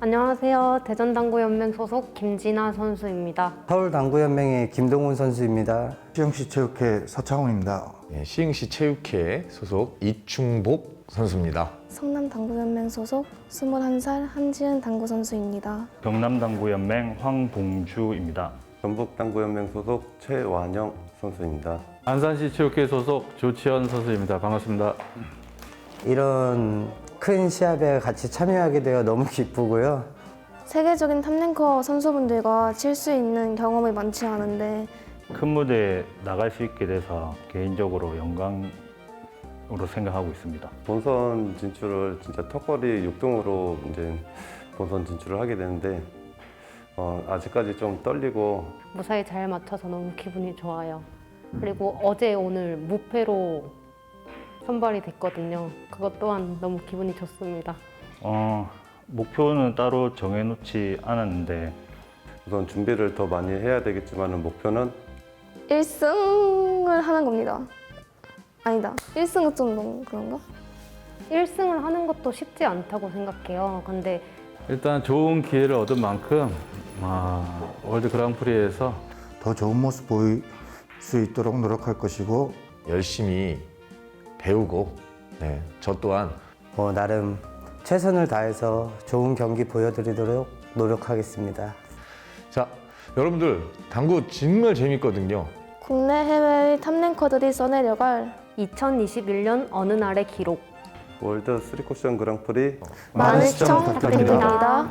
안녕하세요. 대전당구연맹 소속 김진아 선수입니다. 서울당구연맹의 김동훈 선수입니다. 시흥시 체육회 서창훈입니다. 네, 시흥시 체육회 소속 이충복 선수입니다. 성남 당구연맹 소속 21살 한지은 당구 선수입니다. 경남당구연맹 황봉주입니다. 전북당구연맹 소속 최완영 선수입니다. 안산시 체육회 소속 조치현 선수입니다. 반갑습니다. 이런 큰 시합에 같이 참여하게 되어 너무 기쁘고요. 세계적인 탑랭커 선수분들과 칠 수 있는 경험이 많지 않은데 큰 무대에 나갈 수 있게 돼서 개인적으로 영광으로 생각하고 있습니다. 본선 진출을 진짜 턱걸이 6등으로 이제 본선 진출을 하게 되는데 어, 아직까지 좀 떨리고 무사히 잘 맞춰서 너무 기분이 좋아요. 그리고 어제 오늘 무패로 선발이 됐거든요. 그것 또한 너무 기분이 좋습니다. 어, 목표는 따로 정해놓지 않았는데 우선 준비를 더 많이 해야 되겠지만 목표는 1승을 하는 겁니다. 아니다. 1승은 좀 너무 그런가? 1승을 하는 것도 쉽지 않다고 생각해요. 근데 일단 좋은 기회를 얻은 만큼 아, 월드 그랑프리에서 더 좋은 모습 보일 수 있도록 노력할 것이고 열심히 배우고 네, 저 또한 뭐 나름 최선을 다해서 좋은 경기 보여드리도록 노력하겠습니다. 자 여러분들 당구 정말 재밌거든요. 국내 해외의 탑랭커들이 써내려 갈 2021년 어느 날의 기록 월드 쓰리 쿠션 그랑프리 많은 시청 부탁드립니다.